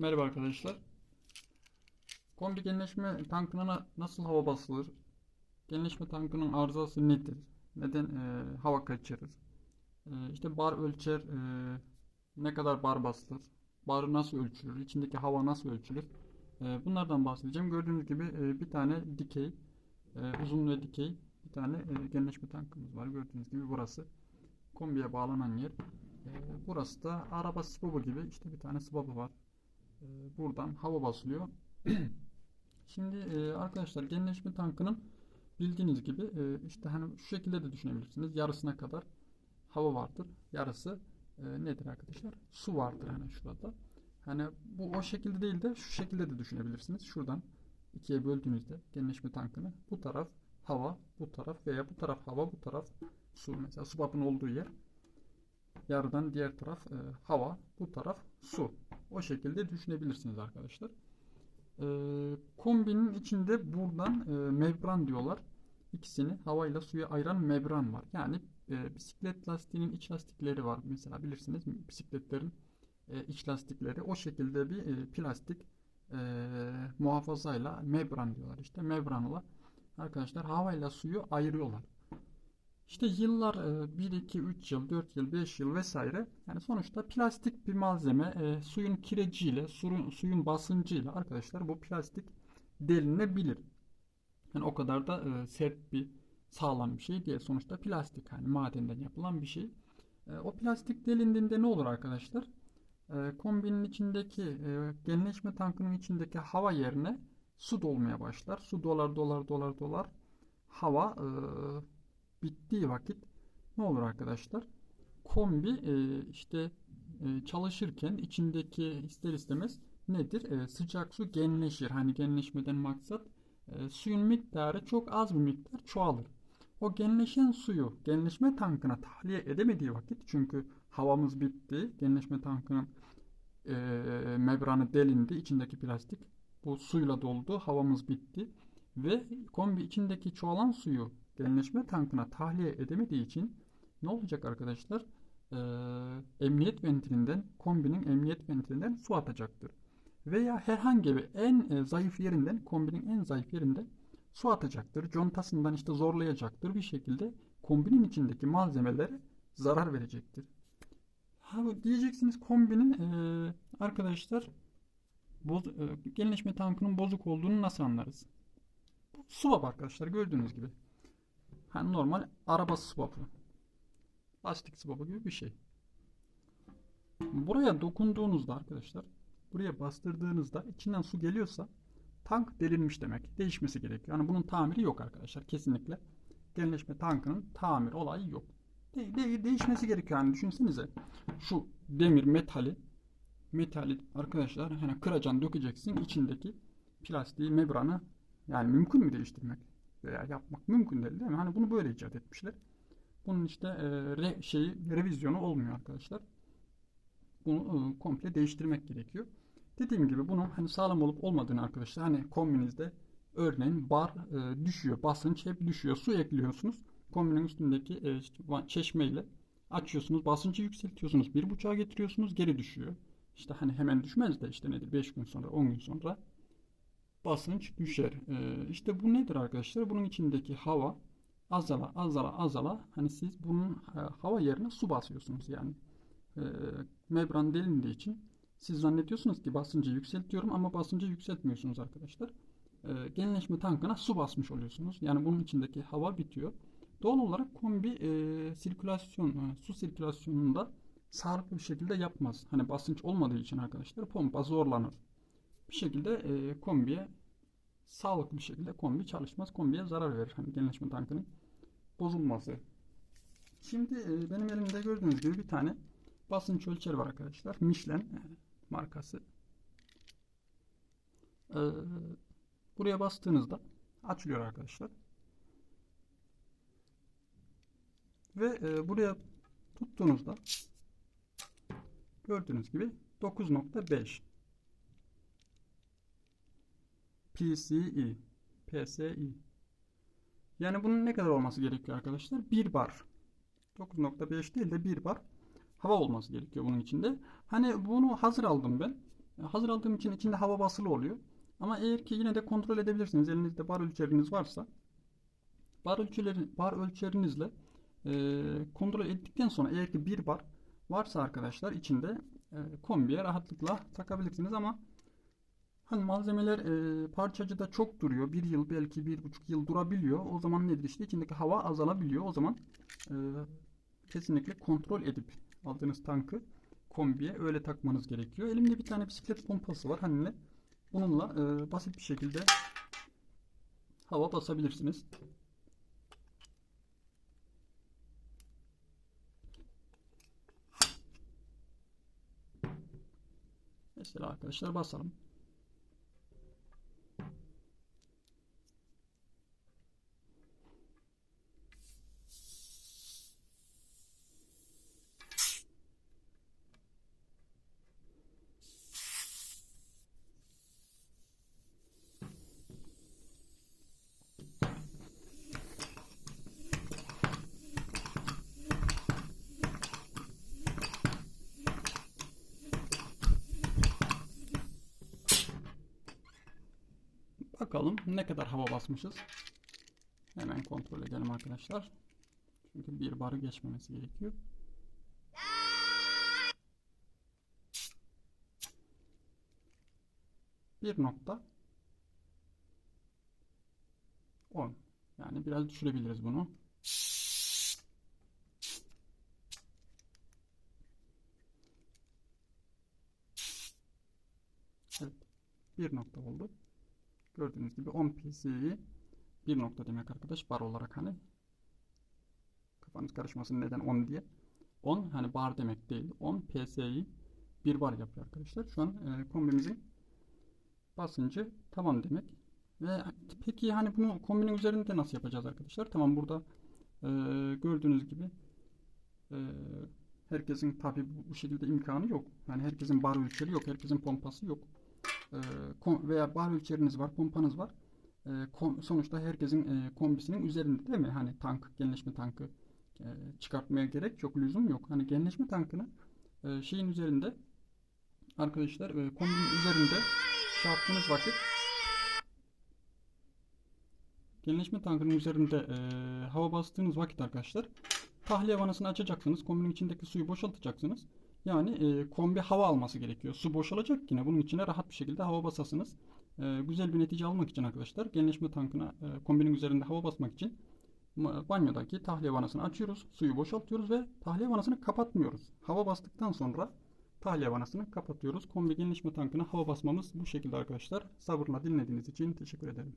Merhaba arkadaşlar. Kombi genleşme tankına na- nasıl hava basılır? Genleşme tankının arızası nedir? Neden e, hava kaçırır? E, işte bar ölçer, e, ne kadar bar basılır? Barı nasıl ölçülür? İçindeki hava nasıl ölçülür? E, bunlardan bahsedeceğim. Gördüğünüz gibi e, bir tane dikey, e, uzun ve dikey bir tane e, genleşme tankımız var. Gördüğünüz gibi burası kombiye bağlanan yer. E, burası da araba sıvabı gibi işte bir tane sıvabı var. E, buradan hava basılıyor. Şimdi e, arkadaşlar genleşme tankının bildiğiniz gibi e, işte hani şu şekilde de düşünebilirsiniz. Yarısına kadar hava vardır. Yarısı e, nedir arkadaşlar? Su vardır hani şurada. Hani bu o şekilde değil de şu şekilde de düşünebilirsiniz. Şuradan ikiye böldüğünüzde genleşme tankını bu taraf hava, bu taraf veya bu taraf hava, bu taraf su. Mesela su babının olduğu yer. Yarıdan diğer taraf e, hava, bu taraf su. O şekilde düşünebilirsiniz arkadaşlar. E, kombinin içinde buradan e, membran diyorlar. İkisini havayla suyu ayıran membran var. Yani e, bisiklet lastiğinin iç lastikleri var. Mesela bilirsiniz bisikletlerin e, iç lastikleri o şekilde bir e, plastik e, muhafazayla membran diyorlar. İşte membranla arkadaşlar havayla suyu ayırıyorlar. İşte yıllar e, 1, 2, 3 yıl, 4 yıl, 5 yıl vesaire. Yani sonuçta plastik bir malzeme e, suyun kireciyle, suyun, suyun basıncıyla arkadaşlar bu plastik delinebilir. Yani o kadar da e, sert bir sağlam bir şey değil. Sonuçta plastik hani madenden yapılan bir şey. E, o plastik delindiğinde ne olur arkadaşlar? Kombinin içindeki e, genleşme tankının içindeki hava yerine su dolmaya başlar. Su dolar dolar dolar dolar. Hava e, bittiği vakit ne olur arkadaşlar? Kombi e, işte e, çalışırken içindeki ister istemez nedir? E, sıcak su genleşir. Hani genleşmeden maksat e, suyun miktarı çok az bir miktar çoğalır. O genleşen suyu genleşme tankına tahliye edemediği vakit çünkü havamız bitti. Genleşme tankının e, membranı delindi. içindeki plastik bu suyla doldu. Havamız bitti. Ve kombi içindeki çoğalan suyu genleşme tankına tahliye edemediği için ne olacak arkadaşlar? Ee, emniyet ventilinden, kombinin emniyet ventilinden su atacaktır. Veya herhangi bir en e, zayıf yerinden, kombinin en zayıf yerinden su atacaktır. Contasından işte zorlayacaktır. Bir şekilde kombinin içindeki malzemelere zarar verecektir. Ha, diyeceksiniz kombinin e, arkadaşlar boz, e, genleşme tankının bozuk olduğunu nasıl anlarız? Bu swap arkadaşlar gördüğünüz gibi. Hani normal araba swap'ı. Lastik swap'ı gibi bir şey. Buraya dokunduğunuzda arkadaşlar buraya bastırdığınızda içinden su geliyorsa tank delinmiş demek. Değişmesi gerekiyor. Yani bunun tamiri yok arkadaşlar kesinlikle. Genleşme tankının tamir olayı yok. De- de- değişmesi gerekiyor yani düşünsenize. Şu demir metali metali arkadaşlar hani kıracaksın dökeceksin içindeki plastiği membranı yani mümkün mü değiştirmek veya yapmak mümkün değil değil mi? Hani bunu böyle icat etmişler. Bunun işte e, re, şeyi revizyonu olmuyor arkadaşlar. Bunu e, komple değiştirmek gerekiyor. Dediğim gibi bunun hani sağlam olup olmadığını arkadaşlar hani kombinizde örneğin bar e, düşüyor. Basınç hep düşüyor. Su ekliyorsunuz. Kombinin üstündeki e, çeşmeyle açıyorsunuz. Basıncı yükseltiyorsunuz. Bir buçuğa getiriyorsunuz. Geri düşüyor. İşte hani hemen düşmez de işte nedir 5 gün sonra 10 gün sonra basınç düşer. Ee, işte bu nedir arkadaşlar? Bunun içindeki hava azala azala azala hani siz bunun e, hava yerine su basıyorsunuz yani. E, membran delindiği için siz zannediyorsunuz ki basıncı yükseltiyorum ama basıncı yükseltmiyorsunuz arkadaşlar. E, genleşme tankına su basmış oluyorsunuz. Yani bunun içindeki hava bitiyor. Doğal olarak kombi e, sirkülasyon, e, su sirkülasyonunda sağlıklı bir şekilde yapmaz. Hani basınç olmadığı için arkadaşlar pompa zorlanır. Bir şekilde e, kombiye sağlıklı bir şekilde kombi çalışmaz. Kombiye zarar verir. Hani genleşme tankının bozulması. Şimdi e, benim elimde gördüğünüz gibi bir tane basınç ölçeri var arkadaşlar. Michelin e, markası. E, buraya bastığınızda açılıyor arkadaşlar. Ve buraya tuttuğunuzda gördüğünüz gibi 9.5 PCI PSI yani bunun ne kadar olması gerekiyor arkadaşlar? 1 bar 9.5 değil de 1 bar hava olması gerekiyor bunun içinde. Hani bunu hazır aldım ben. Hazır aldığım için içinde hava basılı oluyor. Ama eğer ki yine de kontrol edebilirsiniz. Elinizde bar ölçeriniz varsa bar ölçüleri bar ölçerinizle e, kontrol ettikten sonra eğer ki bir bar varsa arkadaşlar içinde e, kombiye rahatlıkla takabilirsiniz ama hani malzemeler e, parçacıda çok duruyor. Bir yıl belki bir buçuk yıl durabiliyor. O zaman nedir işte içindeki hava azalabiliyor. O zaman e, kesinlikle kontrol edip aldığınız tankı kombiye öyle takmanız gerekiyor. Elimde bir tane bisiklet pompası var. Hani? Bununla e, basit bir şekilde hava basabilirsiniz. Mesela arkadaşlar basalım. Bakalım ne kadar hava basmışız. Hemen kontrol edelim arkadaşlar. Çünkü bir barı geçmemesi gerekiyor. Bir nokta 10. Yani biraz düşürebiliriz bunu. Evet. Bir nokta oldu. Gördüğünüz gibi 10 PC'yi bir nokta demek arkadaş bar olarak hani. Kafanız karışmasın neden 10 diye. 10 hani bar demek değil. 10 PS'yi bir bar yapıyor arkadaşlar. Şu an e, kombimizin basıncı tamam demek. Ve peki hani bunu kombinin üzerinde nasıl yapacağız arkadaşlar? Tamam burada e, gördüğünüz gibi e, herkesin tabi bu, şekilde imkanı yok. Yani herkesin bar ölçeri yok herkesin pompası yok veya bar ölçeriniz var, pompanız var. E, sonuçta herkesin e, kombisinin üzerinde değil mi? Hani tank, genleşme tankı e, çıkartmaya gerek yok, lüzum yok. Hani genleşme tankını e, şeyin üzerinde arkadaşlar e, kombinin üzerinde şey vakit genleşme tankının üzerinde e, hava bastığınız vakit arkadaşlar tahliye vanasını açacaksınız. Kombinin içindeki suyu boşaltacaksınız. Yani e, kombi hava alması gerekiyor. Su boşalacak yine. Bunun içine rahat bir şekilde hava basasınız. E, güzel bir netice almak için arkadaşlar genleşme tankına e, kombinin üzerinde hava basmak için banyodaki tahliye vanasını açıyoruz. Suyu boşaltıyoruz ve tahliye vanasını kapatmıyoruz. Hava bastıktan sonra tahliye vanasını kapatıyoruz. Kombi genleşme tankına hava basmamız bu şekilde arkadaşlar. Sabırla dinlediğiniz için teşekkür ederim.